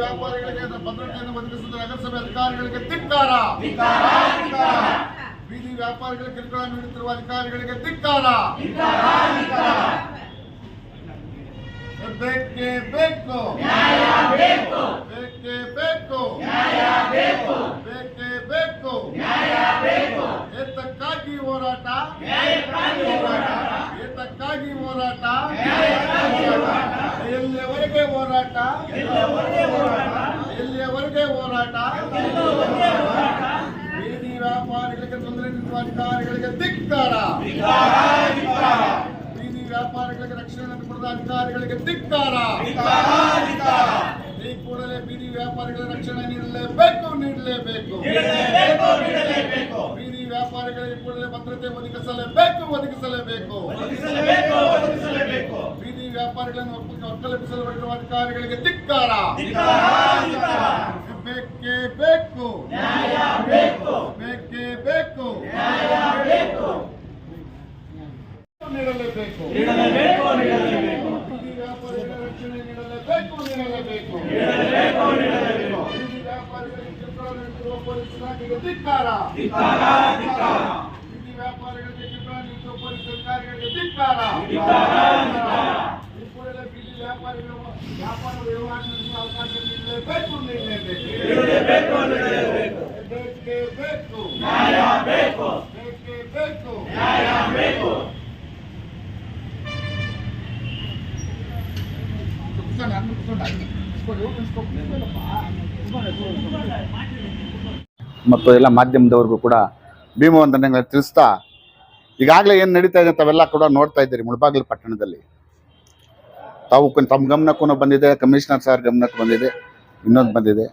ವ್ಯಾಪಾರಿಗಳಿಗೆ ಭದ್ರತೆಯನ್ನು ಒದಗಿಸಿದ ನಗರಸಭೆ ಅಧಿಕಾರಿಗಳಿಗೆ ತಿಕ್ಕಾರ ಬೀದಿ ವ್ಯಾಪಾರಿಗಳಿಗೆ ಕಿರುಕುಳ ನೀಡುತ್ತಿರುವ ಅಧಿಕಾರಿಗಳಿಗೆ ತಿಕ್ಕಾರ ಬೇಕೇ. ಬೇಕು. ಬೇಕೇ ಬೇಕು. ಬೇಕೇ. ಬೇಕು ಏತಕ್ಕಾಗಿ ಹೋರಾಟ? ಏತಕ್ಕಾಗಿ ಹೋರಾಟ. ಹೋರಾಟ. ಎಲ್ಲಿಯವರೆಗೆ ಹೋರಾಟ? ಬೀದಿ ವ್ಯಾಪಾರಿಗಳಿಗೆ ತೊಂದರೆ ನೀಡುವ ಅಧಿಕಾರಿಗಳಿಗೆ ಧಿಕ್ಕಾರ. ಬೀದಿ ವ್ಯಾಪಾರಿಗಳಿಗೆ ರಕ್ಷಣೆ ಕೊಡದ ಅಧಿಕಾರಿಗಳಿಗೆ ಧಿಕ್ಕಾರ. ಈ ಕೂಡಲೇ ಬೀದಿ ವ್ಯಾಪಾರಿಗಳ ರಕ್ಷಣೆ ನೀಡಲೇಬೇಕು ನೀಡಲೇಬೇಕು. ಬೀದಿ ವ್ಯಾಪಾರಿಗಳಿಗೆ ಕೂಡಲೇ ಭದ್ರತೆ ಒದಗಿಸಲೇಬೇಕು ಒದಗಿಸಲೇಬೇಕು. ವ್ಯಾಪಾರಿಗಳನ್ನು ಒಕ್ಕಲೆಬ್ಬಿಸಲು ಹೊರಟಿರುವ ಅಧಿಕಾರಿಗಳಿಗೆ ಧಿಕ್ಕಾರ. ಬೇಕೇ ಬೇಕು. ಬೇಕೇ ಬೇಕು. ನೀಡಲೇಬೇಕು. ವ್ಯಾಪಾರಿಗಳ ರಕ್ಷಣೆ ನೀಡಲೇಬೇಕು ನೀಡಲೇಬೇಕು. ವ್ಯಾಪಾರಿಗಳಿಗೆ ಧಿಕ್ಕಾರ ಬೀದಿ ವ್ಯಾಪಾರಿಗಳಿಗೆ ಕಿರುಕುಳ ನೀಡುತ್ತಿರುವ ಪೊಲೀಸ್ ಅಧಿಕಾರಿಗಳಿಗೆ ಧಿಕ್ಕಾರ ಈ ಕೂಡಲೇ ಬೀದಿ ವ್ಯಾಪಾರಿಗಳು ವ್ಯಾಪಾರ ವ್ಯವಹಾರ ನಡೆಸುವ ಅವಕಾಶ ನೀಡಲೇಬೇಕು ನೀಡಲೇಬೇಕು ಬೇಕೇ. ಬೇಕು ಬೇಕೇ. ಬೇಕು ಮತ್ತು ಎಲ್ಲ ಮಾಧ್ಯಮದವ್ರಿಗೂ ಕೂಡ ಭೀಮವಂದನೆಗಳನ್ನ ತಿಳಿಸ್ತಾ ಈಗಾಗಲೇ ಏನು ನಡೀತಾ ಇದೆ ತಾವೆಲ್ಲ ಕೂಡ ನೋಡ್ತಾ ಇದ್ದೀರಿ ಮುಳಬಾಗಿಲು ಪಟ್ಟಣದಲ್ಲಿ. ತಾವು ತಮ್ಮ ಗಮನಕ್ಕೂ ಬಂದಿದೆ ಕಮಿಷನರ್ ಸರ್ ಗಮನಕ್ಕೆ ಬಂದಿದೆ, ಇನ್ನೊಂದು ಬಂದಿದೆ.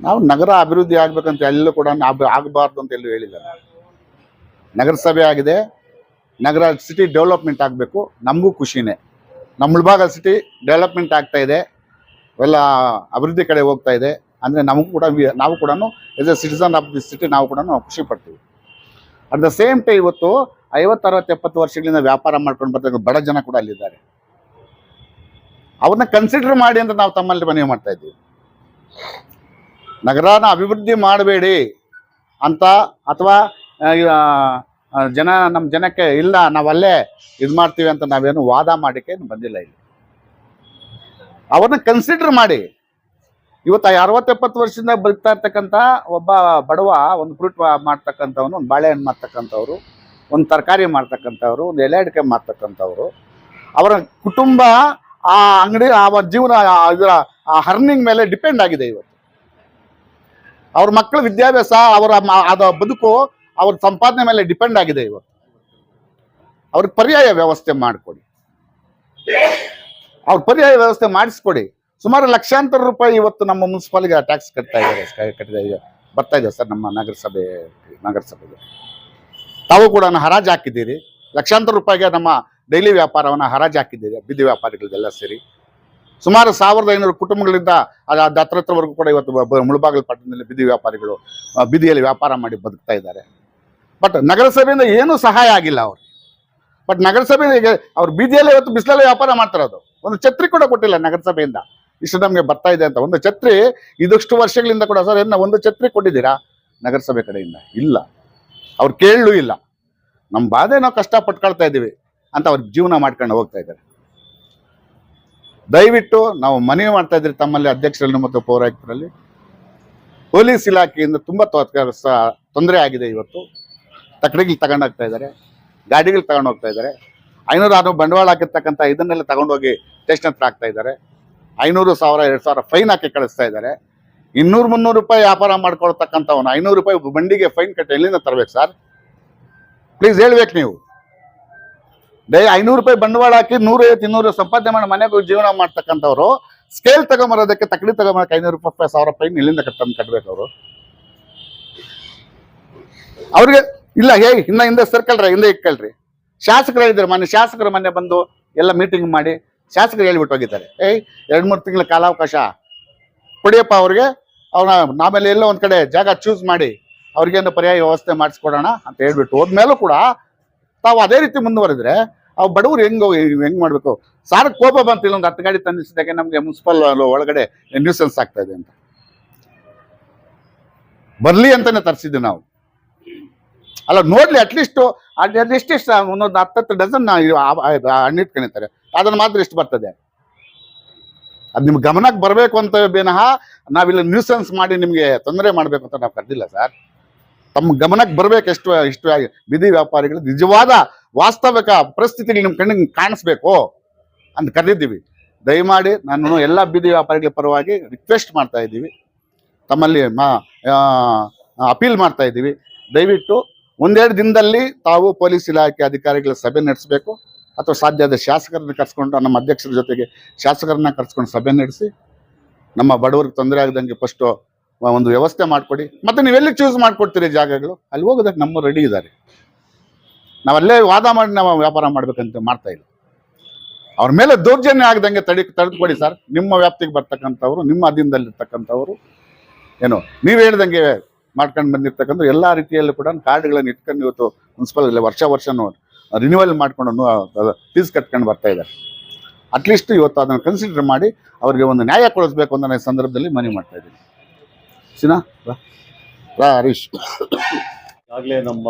ನಾವು ನಗರ ಅಭಿವೃದ್ಧಿ ಆಗ್ಬೇಕಂತ ಎಲ್ಲೂ ಕೂಡ ಆಗ- ಆಗಬಾರ್ದು ಅಂತ ಎಲ್ಲೂ ಹೇಳಿಲ್ಲ ನಗರಸಭೆ ಆಗಿದೆ, ನಗರ ಸಿಟಿ ಡೆವಲಪ್ಮೆಂಟ್ ಆಗಬೇಕು, ನಮಗೂ ಖುಷಿನೇ. ನಮ್ಮ ಭಾಗ ಸಿಟಿ ಡೆವಲಪ್ಮೆಂಟ್ ಆಗ್ತಾ ಇದೆ, ಎಲ್ಲ ಅಭಿವೃದ್ಧಿ ಕಡೆ ಹೋಗ್ತಾ ಇದೆ, ಅಂದರೆ ನಮಗೂ ಕೂಡ ನಾವು ಕೂಡ as a citizen of the city ನಾವು ಕೂಡ ಖುಷಿ ಪಡ್ತೀವಿ. ಅಟ್ ದ ಸೇಮ್ ಟೈ ಇವತ್ತು ಐವತ್ತು, ಅರವತ್ತು, ಎಪ್ಪತ್ತು ವರ್ಷಗಳಿಂದ ವ್ಯಾಪಾರ ಮಾಡ್ಕೊಂಡು ಬರ್ತಕ್ಕಂಥ ಬಡ ಜನ ಕೂಡ ಅಲ್ಲಿದ್ದಾರೆ. ಅವ್ರನ್ನ ಕನ್ಸಿಡರ್ ಮಾಡಿ ಅಂತ ನಾವು ತಮ್ಮಲ್ಲಿ ಮನವಿ ಮಾಡ್ತಾ ಇದ್ದೀವಿ. ನಗರನ ಅಭಿವೃದ್ಧಿ ಮಾಡಬೇಡಿ ಅಂತ ಅಥವಾ ಜನ ನಮ್ಮ ಜನಕ್ಕೆ ಇಲ್ಲ, ನಾವಲ್ಲೇ ಇದು ಮಾಡ್ತೀವಿ ಅಂತ ನಾವೇನು ವಾದ ಮಾಡಿಕೆ ಬಂದಿಲ್ಲ ಇಲ್ಲಿ. ಅವ್ರನ್ನ ಕನ್ಸಿಡರ್ ಮಾಡಿ. ಇವತ್ತು ಅರವತ್ತೆಪ್ಪತ್ತು ವರ್ಷದಿಂದ ಬದುಕ್ತಾ ಇರ್ತಕ್ಕಂಥ ಒಬ್ಬ ಬಡವ, ಒಂದು ಫ್ರೂಟ್ ಮಾಡ್ತಕ್ಕಂಥವನು, ಒಂದು ಬಾಳೆಹಣ್ಣು ಮಾಡ್ತಕ್ಕಂಥವ್ರು ಒಂದು ತರಕಾರಿ ಮಾಡ್ತಕ್ಕಂಥವ್ರು ಒಂದು ಎಲೆ ಅಡಿಕೆ ಮಾಡ್ತಕ್ಕಂಥವ್ರು ಅವರ ಕುಟುಂಬ ಆ ಅಂಗಡಿ, ಆ ಜೀವನ ಇದರ, ಆ ಹರ್ನಿಂಗ್ ಮೇಲೆ ಡಿಪೆಂಡ್ ಆಗಿದೆ ಇವತ್ತು. ಅವ್ರ ಮಕ್ಕಳ ವಿದ್ಯಾಭ್ಯಾಸ, ಅವರ ಅದ ಬದುಕು ಅವ್ರ ಸಂಪಾದನೆ ಮೇಲೆ ಡಿಪೆಂಡ್ ಆಗಿದೆ ಇವತ್ತು. ಅವ್ರಿಗೆ ಪರ್ಯಾಯ ವ್ಯವಸ್ಥೆ ಮಾಡಿಕೊಡಿ. ಅವ್ರ ಪರ್ಯಾಯ ವ್ಯವಸ್ಥೆ ಮಾಡಿಸ್ಕೊಡಿ. ಸುಮಾರು ಲಕ್ಷಾಂತರ ರೂಪಾಯಿ ಇವತ್ತು ನಮ್ಮ ಮುನ್ಸಿಪಾಲಿಗೆ ಟ್ಯಾಕ್ಸ್ ಕಟ್ತಾ ಇದ್ದಾರೆ ಕಟ್ಟಿದ ಬರ್ತಾ ಇದೆ ಸರ್ ನಮ್ಮ ನಗರಸಭೆ, ನಗರಸಭೆಗೆ. ತಾವು ಕೂಡ ಹರಾಜು ಹಾಕಿದ್ದೀರಿ. ಲಕ್ಷಾಂತರ ರೂಪಾಯಿಗೆ ನಮ್ಮ ಡೈಲಿ ವ್ಯಾಪಾರವನ್ನು ಹರಾಜು ಹಾಕಿದ್ದೇವೆ ಬೀದಿ ವ್ಯಾಪಾರಿಗಳಿಗೆಲ್ಲ ಸೇರಿ. ಸುಮಾರು ಸಾವಿರದ ಐನೂರು ಕುಟುಂಬಗಳಿಂದ ಅದು ಹತ್ರತ್ರವರೆಗೂ ಕೂಡ ಇವತ್ತು ಮುಳಬಾಗಿಲು ಪಟ್ಟಣದಲ್ಲಿ ಬೀದಿ ವ್ಯಾಪಾರಿಗಳು ಬಿದಿಯಲ್ಲಿ ವ್ಯಾಪಾರ ಮಾಡಿ ಬದುಕ್ತಾ ಇದ್ದಾರೆ. ಬಟ್ ನಗರಸಭೆಯಿಂದ ಏನೂ ಸಹಾಯ ಆಗಿಲ್ಲ ಅವರು. ಬಟ್ ನಗರಸಭೆಗೆ ಅವ್ರು ಬೀದಿಯಲ್ಲೇ ಇವತ್ತು ಬಿಸಿಲಲ್ಲೇ ವ್ಯಾಪಾರ ಮಾಡ್ತಿರೋದು ಒಂದು ಛತ್ರಿ ಕೂಡ ಕೊಟ್ಟಿಲ್ಲ ನಗರಸಭೆಯಿಂದ. ಇಷ್ಟು ನಮಗೆ ಬರ್ತಾ ಇದೆ ಅಂತ. ಒಂದು ಛತ್ರಿ ಇದಷ್ಟು ವರ್ಷಗಳಿಂದ ಕೂಡ ಸರ್ ಏನ ಒಂದು ಛತ್ರಿ ಕೊಟ್ಟಿದ್ದೀರಾ? ನಗರಸಭೆ ಕಡೆಯಿಂದ ಇಲ್ಲ. ಅವ್ರು ಕೇಳಲೂ ಇಲ್ಲ. ನಮ್ಮ ಬಾಧೆ ನಾವು ಕಷ್ಟ ಪಟ್ಕೊಳ್ತಾ ಇದ್ದೀವಿ. ಅಂತ ಅವ್ರ ಜೀವನ ಮಾಡ್ಕೊಂಡು ಹೋಗ್ತಾ ಇದ್ದಾರೆ. ದಯವಿಟ್ಟು ನಾವು ಮನವಿ ಮಾಡ್ತಾ ಇದ್ದೀರಿ ತಮ್ಮಲ್ಲಿ ಅಧ್ಯಕ್ಷರಲ್ಲಿ ಮತ್ತು ಪೌರಾಯುಕ್ತರಲ್ಲಿ. ಪೊಲೀಸ್ ಇಲಾಖೆಯಿಂದ ತುಂಬ ತೊಂದರೆ ಆಗಿದೆ ಇವತ್ತು. ತಕಡಿಗಳು ತಗೊಂಡೋಗ್ತಾ ಇದ್ದಾರೆ. ಗಾಡಿಗಳು ತಗೊಂಡು ಹೋಗ್ತಾ ಇದ್ದಾರೆ. ಐನೂರು ಆರು ಬಂಡವಾಳ ಹಾಕಿರ್ತಕ್ಕಂಥ ಇದನ್ನೆಲ್ಲ ತಗೊಂಡೋಗಿ ಸ್ಟೇಷನ್ ಹತ್ರ ಹಾಕ್ತಾ ಇದ್ದಾರೆ. ಐನೂರು ಸಾವಿರ, ಎರಡು ಸಾವಿರ ಫೈನ್ ಹಾಕಿ ಕಳಿಸ್ತಾ ಇದ್ದಾರೆ. ಇನ್ನೂರು ಮುನ್ನೂರು ರೂಪಾಯಿ ವ್ಯಾಪಾರ ಮಾಡ್ಕೊಳ್ತಕ್ಕಂಥವನು, ಐನೂರು ರೂಪಾಯಿ ಬಂಡಿಗೆ ಫೈನ್ ಕಟ್ಟಿ ಎಲ್ಲಿಂದ ತರಬೇಕು ಸರ್? ಪ್ಲೀಸ್ ಹೇಳ್ಬೇಕು ನೀವು. ಡೇ ಐನೂರು ರೂಪಾಯಿ ಬಂಡವಾಳ ಹಾಕಿ ನೂರೈವತ್ತು ಇನ್ನೂರು ಸಂಪಾದನೆ ಮಾಡಿ ಮನೆಗೆ ಜೀವನ ಮಾಡ್ತಕ್ಕಂಥವ್ರು ಸ್ಕೇಲ್ ತಗೊಂಬರೋದಕ್ಕೆ ತಕಡಿ ತಗೊಂಬರಕ್ಕೆ ಐನೂರು ರೂಪಾಯಿ ಸಾವಿರ ರೂಪಾಯಿ ಇಲ್ಲಿಂದ ಕಟ್ಟಂದು ಕಟ್ಬೇಕು ಅವರು. ಅವ್ರಿಗೆ, ಇಲ್ಲ, ಹೇ, ಇನ್ನ ಹಿಂದೆ ಸರ್ಕಲ್ರ ಹಿಂದೆ ಇಕ್ಕಳ್ರಿ. ಶಾಸಕರು ಹೇಳಿದ್ರು ಮೊನ್ನೆ ಶಾಸಕರು ಮನೆ ಬಂದು ಎಲ್ಲ ಮೀಟಿಂಗ್ ಮಾಡಿ ಶಾಸಕರು ಹೇಳ್ಬಿಟ್ಟು ಹೋಗಿದ್ದಾರೆ. ಏಯ್, ಎರಡು ಮೂರು ತಿಂಗಳ ಕಾಲಾವಕಾಶ. ಕೊಡಿಯಪ್ಪ ಅವ್ರಿಗೆ ಅವ್ರನ್ನ ನಾಮೇಲೆ ಎಲ್ಲೋ ಒಂದ್ ಕಡೆ ಜಾಗ ಚೂಸ್ ಮಾಡಿ, ಅವ್ರಿಗೇನು ಪರ್ಯಾಯ ವ್ಯವಸ್ಥೆ ಮಾಡಿಸ್ಕೊಡೋಣ ಅಂತ ಹೇಳ್ಬಿಟ್ಟು ಹೋದ್ಮೇಲೂ ಕೂಡ ತಾವು ಅದೇ ರೀತಿ ಮುಂದುವರೆದ್ರೆ ಅವ್ ಬಡವ್ರು ಹೆಂಗ್ ಹೆಂಗ್ ಮಾಡ್ಬೇಕು ಸಾರ್ ಕೋಪ ಬಂತು ಇಲ್ಲೊಂದು ಹತ್ತು ಗಾಡಿ ತಂದಿಸಿದಾಗ ನಮ್ಗೆ ಮುನ್ಸಿಪಲ್ ಒಳಗಡೆ ನ್ಯೂಸೆನ್ಸ್ ಆಗ್ತಾ ಇದೆ ಅಂತ ಬರ್ಲಿ ಅಂತಾನೆ ತರಿಸಿದ್ದೆ ನಾವು ಅಲ್ಲ ನೋಡ್ಲಿ ಅಟ್ಲೀಸ್ಟ್ ಎಷ್ಟೆಷ್ಟು ಒಂದೊಂದು ಹತ್ತತ್ತು ಡಜನ್ ಹಣ್ಣಿಟ್ಕೊಂಡಿರ್ತಾರೆ ಅದನ್ನ ಮಾತ್ರ ಇಷ್ಟು ಬರ್ತದೆ ಅದು ನಿಮ್ಗೆ ಗಮನಕ್ಕೆ ಬರಬೇಕು ಅಂತ ಬೇನಹ ನಾವಿಲ್ಲಿ ನ್ಯೂಸೆನ್ಸ್ ಮಾಡಿ ನಿಮಗೆ ತೊಂದರೆ ಮಾಡಬೇಕು ಅಂತ ನಾವು ಕರೆದಿಲ್ಲ ಸರ್ ತಮ್ಮ ಗಮನಕ್ಕೆ ಬರಬೇಕು ಎಷ್ಟು ಇಷ್ಟು ಬೀದಿ ವ್ಯಾಪಾರಿಗಳು ನಿಜವಾದ ವಾಸ್ತವಿಕ ಪರಿಸ್ಥಿತಿಗಳು ನಿಮ್ಮ ಕಣ್ಣಿಗೆ ಕಾಣಿಸ್ಬೇಕು ಅಂತ ಕರೆದಿದ್ದೀವಿ. ದಯಮಾಡಿ ನಾನು ಎಲ್ಲ ಬೀದಿ ವ್ಯಾಪಾರಿಗಳ ಪರವಾಗಿ ರಿಕ್ವೆಸ್ಟ್ ಮಾಡ್ತಾ ಇದ್ದೀವಿ. ತಮ್ಮಲ್ಲಿ ಅಪೀಲ್ ಮಾಡ್ತಾ ಇದ್ದೀವಿ. ದಯವಿಟ್ಟು ಒಂದೆರಡು ದಿನದಲ್ಲಿ ತಾವು ಪೊಲೀಸ್ ಇಲಾಖೆ ಅಧಿಕಾರಿಗಳ ಸಭೆ ನಡೆಸಬೇಕು. ಅಥವಾ ಸಾಧ್ಯ ಆದ ಶಾಸಕರನ್ನ ಕರ್ಸ್ಕೊಂಡು, ನಮ್ಮ ಅಧ್ಯಕ್ಷರ ಜೊತೆಗೆ ಶಾಸಕರನ್ನ ಕರ್ಸ್ಕೊಂಡು ಸಭೆ ನಡೆಸಿ, ನಮ್ಮ ಬಡವರಿಗೆ ತೊಂದರೆ ಆಗದಂಗೆ ಫಸ್ಟು ಒಂದು ವ್ಯವಸ್ಥೆ ಮಾಡಿಕೊಡಿ. ಮತ್ತೆ ನೀವೆಲ್ಲಿ ಚೂಸ್ ಮಾಡಿಕೊಡ್ತೀರಿ ಜಾಗಗಳು? ಅಲ್ಲಿ ಹೋಗೋದಕ್ಕೆ ನಮ್ಮ ರೆಡಿ ಇದ್ದಾರೆ. ನಾವಲ್ಲೇ ವಾದ ಮಾಡಿ ನಾವು ವ್ಯಾಪಾರ ಮಾಡ್ಬೇಕಂತ ಮಾಡ್ತಾ ಇಲ್ಲ. ಅವ್ರ ಮೇಲೆ ದೌರ್ಜನ್ಯ ಆಗದಂಗೆ ತಡಿ ತಡೆದುಕೊಡಿ ಸರ್ ನಿಮ್ಮ ವ್ಯಾಪ್ತಿಗೆ ಬರ್ತಕ್ಕಂಥವ್ರು, ನಿಮ್ಮ ಅಧೀನದಲ್ಲಿರ್ತಕ್ಕಂಥವ್ರು, ಏನು, ನೀವು ಹೇಳ್ದಂಗೆ ಮಾಡ್ಕೊಂಡು ಬಂದಿರ್ತಕ್ಕಂಥ ಎಲ್ಲ ರೀತಿಯಲ್ಲೂ ಕೂಡ ಕಾರ್ಡ್ಗಳನ್ನು ಇಟ್ಕೊಂಡು ಇವತ್ತು ಮುನ್ಸಿಪಲ್ ವರ್ಷ ವರ್ಷನೂ ರಿನ್ಯೂವಲ್ ಮಾಡ್ಕೊಂಡು ಫೀಸ್ ಕಟ್ಕೊಂಡು ಬರ್ತಾ ಇದ್ದಾರೆ. ಅಟ್ಲೀಸ್ಟ್ ಇವತ್ತು ಅದನ್ನು ಕನ್ಸಿಡರ್ ಮಾಡಿ ಅವರಿಗೆ ಒಂದು ನ್ಯಾಯ ಕೊಡಿಸ್ಬೇಕು ಅಂತ ನಾನು ಸಂದರ್ಭದಲ್ಲಿ ಮನವಿ ಮಾಡ್ತಾ ಇದ್ದೀನಿ. ಸಿನಾ ರಾ ಹರೀಶ್. ಈಗಾಗಲೇ ನಮ್ಮ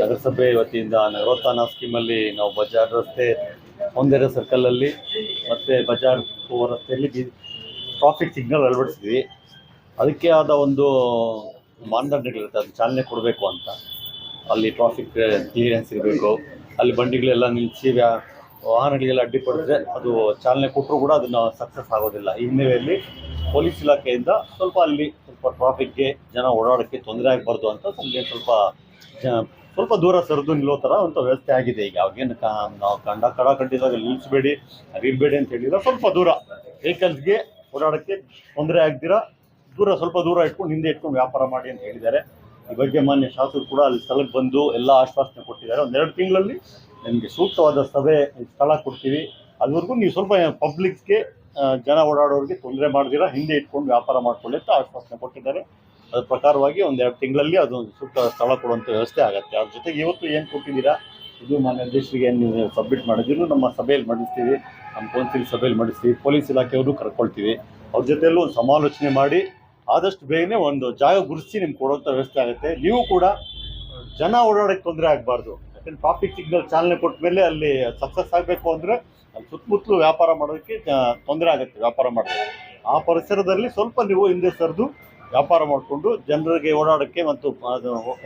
ನಗರಸಭೆ ವತಿಯಿಂದ ನಗರೋತ್ಥಾನ ಸ್ಕೀಮಲ್ಲಿ ನಾವು ಬಜಾರ್ ರಸ್ತೆ ಒಂದೆರಡು ಸರ್ಕಲಲ್ಲಿ ಮತ್ತು ಬಜಾರ್ ರಸ್ತೆಯಲ್ಲಿ ಟ್ರಾಫಿಕ್ ಸಿಗ್ನಲ್ ಅಳವಡಿಸಿದ್ವಿ. ಅದಕ್ಕೆ ಆದ ಒಂದು ಮಾನದಂಡಗಳಿರುತ್ತೆ ಅದು ಚಾಲನೆ ಕೊಡಬೇಕು ಅಂತ. ಅಲ್ಲಿ ಟ್ರಾಫಿಕ್ ಕ್ಲಿಯರೆನ್ಸ್ ಇರಬೇಕು. ಅಲ್ಲಿ ಬಂಡಿಗಳೆಲ್ಲ ನಿಲ್ಲಿಸಿ ವ್ಯಾ ವಾಹನಗಳಿಗೆಲ್ಲ ಅಡ್ಡಿಪಡಿದ್ರೆ ಅದು ಚಾಲನೆ ಕೊಟ್ಟರು ಕೂಡ ಅದನ್ನು ಸಕ್ಸಸ್ ಆಗೋದಿಲ್ಲ. ಈ ಹಿನ್ನೆಲೆಯಲ್ಲಿ ಪೊಲೀಸ್ ಇಲಾಖೆಯಿಂದ ಸ್ವಲ್ಪ ಅಲ್ಲಿ ಸ್ವಲ್ಪ ಟ್ರಾಫಿಕ್ಗೆ ಜನ ಓಡಾಡೋಕ್ಕೆ ತೊಂದರೆ ಆಗಬಾರ್ದು ಅಂತ ಸಂಜೆ ಸ್ವಲ್ಪ ಸ್ವಲ್ಪ ದೂರ ಸರಿದು ನಿಲ್ಲೋ ಥರ ಅಂತ ವ್ಯವಸ್ಥೆ ಆಗಿದೆ. ಈಗ ಅವಾಗೇನು ಕಾ, ನಾವು ಕಂಡ ಕಡ ಕಂಡಿದಾಗ ನಿಲ್ಲಿಸಬೇಡಿ ಅರಿಬೇಡಿ ಅಂತ ಹೇಳಿದ್ರೆ ಸ್ವಲ್ಪ ದೂರ. ವೆಹಿಕಲ್ಸ್ಗೆ ಓಡಾಡೋಕ್ಕೆ ತೊಂದರೆ ಆಗ್ದಿರ ದೂರ, ಸ್ವಲ್ಪ ದೂರ ಇಟ್ಕೊಂಡು ಹಿಂದೆ ಇಟ್ಕೊಂಡು ವ್ಯಾಪಾರ ಮಾಡಿ ಅಂತ ಹೇಳಿದ್ದಾರೆ. ಈ ಬಗ್ಗೆ ಮಾನ್ಯ ಶಾಸಕರು ಕೂಡ ಅಲ್ಲಿ ಸ್ಥಳಕ್ಕೆ ಬಂದು ಎಲ್ಲ ಆಶ್ವಾಸನೆ ಕೊಟ್ಟಿದ್ದಾರೆ. ಒಂದೆರಡು ತಿಂಗಳಲ್ಲಿ ನಿಮಗೆ ಸೂಕ್ತವಾದ ಸಭೆ ಸ್ಥಳ ಕೊಡ್ತೀವಿ. ಅದುವರೆಗೂ ನೀವು ಸ್ವಲ್ಪ ಪಬ್ಲಿಕ್ಗೆ ಜನ ಓಡಾಡೋರಿಗೆ ತೊಂದರೆ ಮಾಡ್ದಿರ, ಹಿಂದೆ ಇಟ್ಕೊಂಡು ವ್ಯಾಪಾರ ಮಾಡ್ಕೊಳ್ಳಿ ಅಂತ ಆಶ್ವಾಸನೆ ಕೊಟ್ಟಿದ್ದಾರೆ. ಅದ್ರ ಪ್ರಕಾರವಾಗಿ ಒಂದೆರಡು ತಿಂಗಳಲ್ಲಿ ಅದು ಸೂಕ್ತ ಸ್ಥಳ ಕೊಡುವಂಥ ವ್ಯವಸ್ಥೆ ಆಗುತ್ತೆ. ಅದ್ರ ಜೊತೆಗೆ ಇವತ್ತು ಏನು ಕೊಟ್ಟಿದ್ದೀರಾ? ಇದು ಮಾನ್ಯ ಅಧ್ಯಕ್ಷರಿಗೆ ಏನು ನೀವು ಸಬ್ಮಿಟ್ ಮಾಡಿದ್ರು ನಮ್ಮ ಸಭೆಯಲ್ಲಿ ಮಂಡಿಸ್ತೀವಿ. ನಮ್ಮ ಕೌನ್ಸಿಲ್ ಸಭೆಯಲ್ಲಿ ಮಾಡಿಸ್ತೀವಿ. ಪೊಲೀಸ್ ಇಲಾಖೆಯವರು ಕರ್ಕೊಳ್ತೀವಿ. ಅವ್ರ ಜೊತೆಯಲ್ಲೂ ಒಂದು ಸಮಾಲೋಚನೆ ಮಾಡಿ ಆದಷ್ಟು ಬೇಗನೆ ಒಂದು ಜಾಗ ಗುರುತಿಸಿ ನಿಮ್ಗೆ ಕೊಡುವಂಥ ವ್ಯವಸ್ಥೆ ಆಗುತ್ತೆ. ನೀವು ಕೂಡ ಜನ ಓಡಾಡೋಕ್ಕೆ ತೊಂದರೆ ಆಗಬಾರ್ದು. ಯಾಕಂದ್ರೆ ಟ್ರಾಫಿಕ್ ಸಿಗ್ನಲ್ ಚಾಲನೆ ಕೊಟ್ಟ ಮೇಲೆ ಅಲ್ಲಿ ಸಕ್ಸಸ್ ಆಗಬೇಕು ಅಂದರೆ ಅಲ್ಲಿ ಸುತ್ತಮುತ್ತಲು ವ್ಯಾಪಾರ ಮಾಡೋದಕ್ಕೆ ತೊಂದರೆ ಆಗುತ್ತೆ ವ್ಯಾಪಾರ ಮಾಡೋದಕ್ಕೆ ಆ ಪರಿಸರದಲ್ಲಿ ಸ್ವಲ್ಪ ನೀವು ಹಿಂದೆ ಸರಿದು ವ್ಯಾಪಾರ ಮಾಡಿಕೊಂಡು ಜನರಿಗೆ ಓಡಾಡೋಕ್ಕೆ ಮತ್ತು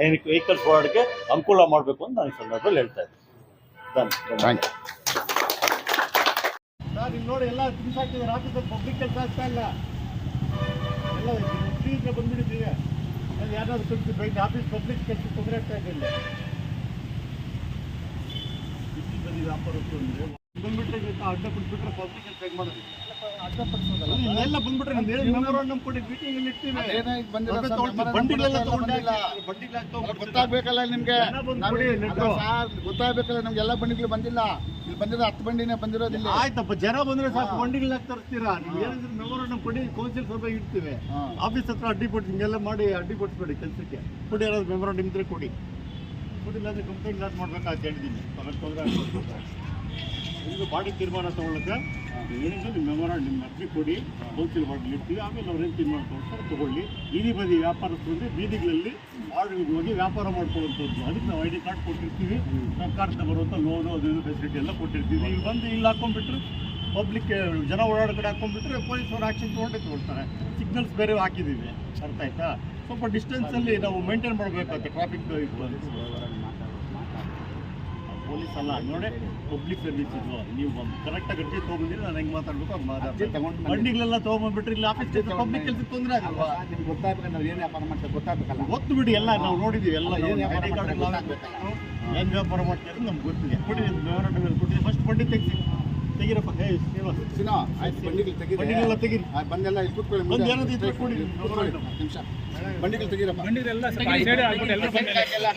ಏನಕ್ಕೆ ವೆಹಿಕಲ್ಸ್ ಓಡಾಡೋಕ್ಕೆ ಅನುಕೂಲ ಮಾಡಬೇಕು ಅಂತ ನಾನು ಈ ಸಂದರ್ಭದಲ್ಲಿ ಹೇಳ್ತಾ ಇದ್ದೀನಿ. ಥ್ಯಾಂಕ್ ಯು ಸರ್ ಇಲ್ಲಿ ನೋಡಿ ಎಲ್ಲ ತಿನ್ಸಾಕ್ತಿದ್ದಾರೆ ಆಫೀಸಲ್ಲಿ ಪಬ್ಲಿಕ್ ಕೆಲಸ ಆಗ್ತಾ ಇಲ್ಲ. ಎಲ್ಲ ಫ್ರೀಗೆ ಬಂದ್ಬಿಟ್ಟಿದ್ದೀವಿ ಅಲ್ಲಿ ಯಾರಾದ್ರು ಸ್ವಲ್ಪ ಬೈಕ್ ಆಫೀಸ್ ಪಬ್ಲಿಕ್ ಕೆಲಸ ತೊಂದರೆ ಆಗ್ತಾ ಇದೆ. ಇಲ್ಲಿ ಬಿಸಿ ಬದಿ ವ್ಯಾಪಾರಕ್ಕೆ ಬಂದ್ಬಿಟ್ರೆ ಅಡ್ಡ ಕೊಟ್ಬಿಟ್ರೆ ಪಬ್ಲಿಕ್ ಮಾಡೋದು. ಬಂದ್ಬಿಟ್ರೆ ಮೆಮೊರಾಂಡಮ್ ಕೊಡಿ ಮೀಟಿಂಗ್ ಅಲ್ಲಿ ಇರ್ತೀವಿ. ಬಂಡಿಗಳೆಲ್ಲ ಗೊತ್ತಾಗ್ಬೇಕಲ್ಲ ನಿಮ್ಗೆ. ಗೊತ್ತಾಗ್ಬೇಕಲ್ಲ ನಮ್ಗೆ ಎಲ್ಲ ಬಂಡಿಗಳು ಬಂದಿಲ್ಲ. ಇಲ್ಲಿ ಬಂದಿರೋ ಹತ್ತು ಬಂಡಿನೇ ಬಂದಿರೋದಿಲ್ಲ ಆಯ್ತಪ್ಪ ಜನ ಬಂದ್ರೆ ಸಾಕು ಬಂಡಿಗಳ ತರಿಸ್ತೀರಾ? ನೀವು ಏನಿದ್ರು ಮೆಮೊರಾಂಡಮ್ ಕೊಡಿ ಕೌನ್ಸಿಲ್ ಸಭೆ ಇಡ್ತೀವಿ. ಆಫೀಸ್ ಹತ್ರ ಅಡ್ಡಿ ಕೊಟ್ಟು ಹಿಂಗೆಲ್ಲ ಮಾಡಿ ಅಡ್ಡಿ ಕೊಡಿಸ್ಬೇಡಿ ಕೆಲಸಕ್ಕೆ. ಕೊಡಿ ಯಾರಾದ್ರು ಮೆಮೊರಾಂಡಮ್ ಇದ್ರೆ ಕೊಡಿ. ಕೊಡಿ ಇಲ್ಲಾಂದ್ರೆ ಕಂಪ್ಲೇಂಟ್ ಮಾಡ್ಬೇಕಂತ ಮಾಡ್ಬೇಕಾಗ್ತ ಹೇಳಿದ್ದೀನಿ ಇದು ಬಾಡಿ ತೀರ್ಮಾನ ತಗೊಳ್ಳಕ್ಕೆ ಏನಿದ್ರು ನಿಮ್ಮ ಮೆಮೊರಾಂಡ್ ನಿಮ್ಮ ಅರ್ಜಿ ಕೊಡಿ ಕೌನ್ಸಿಲ್ ಬಾಡಿ ಇರ್ತೀವಿ ಆಮೇಲೆ ಅವ್ರೇನು ತೀರ್ಮಾನ ತಗೊಳ್ತಾರೆ ತಗೊಳ್ಳಿ. ಬೀದಿ ಬದಿ ವ್ಯಾಪಾರಸ್ಥರು ಬೀದಿಗಳಲ್ಲಿ ವಾರ್ಡ್ಗಳಿಗೆ ಹೋಗಿ ವ್ಯಾಪಾರ ಮಾಡ್ಕೊಳ್ಳುವಂಥದ್ದು. ಅದಕ್ಕೆ ನಾವು ಐ ಡಿ ಕಾರ್ಡ್ ಕೊಟ್ಟಿರ್ತೀವಿ. ಸರ್ಕಾರದಿಂದ ಬರುವಂಥ ಲೋನು ಅದೇನು ಫೆಸಿಲಿಟಿ ಎಲ್ಲ ಕೊಟ್ಟಿರ್ತೀವಿ. ಇಲ್ಲಿ ಬಂದು ಇಲ್ಲಿ ಹಾಕೊಂಡ್ಬಿಟ್ರೆ ಪಬ್ಲಿಕ್ ಜನ ಓಡಾಡೋ ಕಡೆ ಹಾಕೊಂಡ್ಬಿಟ್ರೆ ಅವ್ರು ಆಕ್ಷನ್ ತೊಗೊಂಡೇ ತಗೊಳ್ತಾರೆ. ಸಿಗ್ನಲ್ಸ್ ಬೇರೆ ಹಾಕಿದ್ದೀವಿ. ಅರ್ಥ ಆಯ್ತಾ? ಸ್ವಲ್ಪ ಡಿಸ್ಟೆನ್ಸಲ್ಲಿ ನಾವು ಮೇಂಟೈನ್ ಮಾಡಬೇಕಾಗುತ್ತೆ ಟ್ರಾಫಿಕ್ ಪೊಲೀಸ್ ಅಲ್ಲ. ನೋಡಿ ಪಬ್ಲಿಕ್ ಸರ್ವಿಸ್ ಇದು. ನೀವು ಕರೆಕ್ಟಾಗಿ ಅರ್ಜಿ ತೊಗೊಂಡಿದ್ರೆ ನಾನು ಹೆಂಗೆ ಮಾತಾಡ್ಬೇಕು? ತಗೊಂಡು ಬಂದು- ಬಂಡಿಗಳೆಲ್ಲ ತೊಗೊಂಡ್ಬಿಟ್ರೆ ಇಲ್ಲಿ ಆಫೀಸ್ ಪಬ್ಲಿಕ್ ಕೆಲಸಕ್ಕೆ ತೊಂದರೆ ಆಗಲ್ವಾ ನಿಮ್ಗೆ ಗೊತ್ತಾಗ್ಬೇಕು ನಾವು ಏನು ವ್ಯಾಪಾರ ಮಾಡ್ತೇವೆ ಗೊತ್ತಾಗ್ಬೇಕಲ್ಲ? ಗೊತ್ತು ಬಿಡಿ ಎಲ್ಲ ನಾವು ನೋಡಿದ್ದೀವಿ ಎಲ್ಲ ಏನು ವ್ಯಾಪಾರ card ಏನು ವ್ಯಾಪಾರ ಮಾಡ್ತೀರಿ ನಮ್ಗೆ ಗೊತ್ತಿದೆ. ಕೊಡಿ ಬೇರೆ ಕೊಟ್ಟಿದೆ ಫಸ್ಟ್ ಬಂಡಿ ತೆಗಿಸಿ. ತೆಗೀರಪ್ಪ ಹೇ ಶ್ರೀನಿವಾಸ್ ಸಿನೋ ಆಯ್ತು ಬಂಡಿಗಳು ತೆಗೀರಿ ಬಂಡಿಗಳೆಲ್ಲ ತೆಗೀರಿ ಆಯ್ತು ಬಂದೆಲ್ಲ ಇಲ್ಲಿ ಕೂತ್ಕೊಳ್ಳಿ ಬಂದು ಮುಂದೆ. ಏನಾದ್ರು ಇದ್ರೆ ಕೊಡಿ. ಕೂತ್ಕೊಳ್ಳಿ, ನಿಮಿಷ ಬಂಡಿಗಳು ತೆಗೀರಪ್ಪ ಬಂದಿದೆ. ಎಲ್ಲ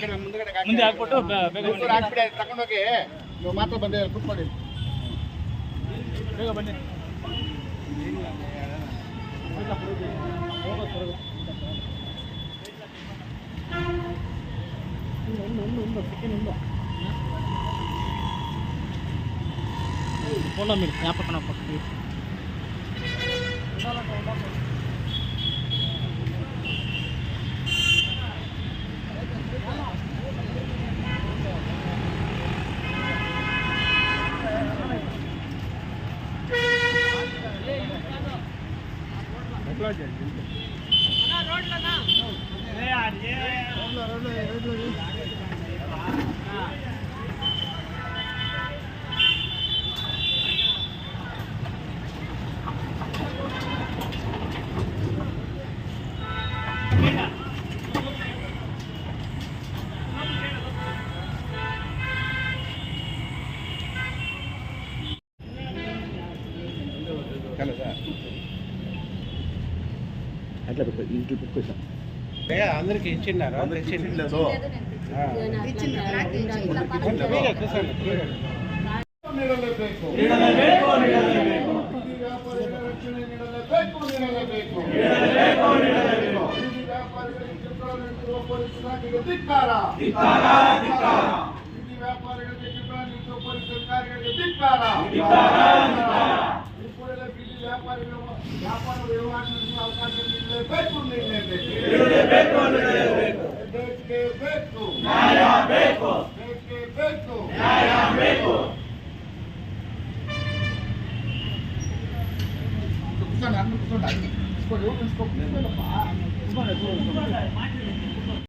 ಕಡೆ ಮುಂದ್ಗಡೆ ಹಾಕಿ. ಮುಂದೆ ಹಾಕ್ಬಿಟ್ಟು ಬೇಗ ಹಾಕ್ಬಿಡಿ, ತಗೊಂಡೋಗಿ ನೀವು ಮಾತ್ರ ಬಂದೆ ಕೂತ್ಕೊಳ್ಳಿ ಬೇಗ ಬನ್ನಿ Pula, mira, ya para que no pase. Mira, la que ನೀಡಲೇಬೇಕು ಬೀದಿ ವ್ಯಾಪಾರಿಗಳ ರಕ್ಷಣೆ ನೀಡಲೇಬೇಕು ನೀಡಲೇಬೇಕು ಬೀದಿ ವ್ಯಾಪಾರಿಗಳಿಗೆ ಕಿರುಕುಳ ಬೀದಿ ವ್ಯಾಪಾರಿಗಳ ವ್ಯಾಪಾರ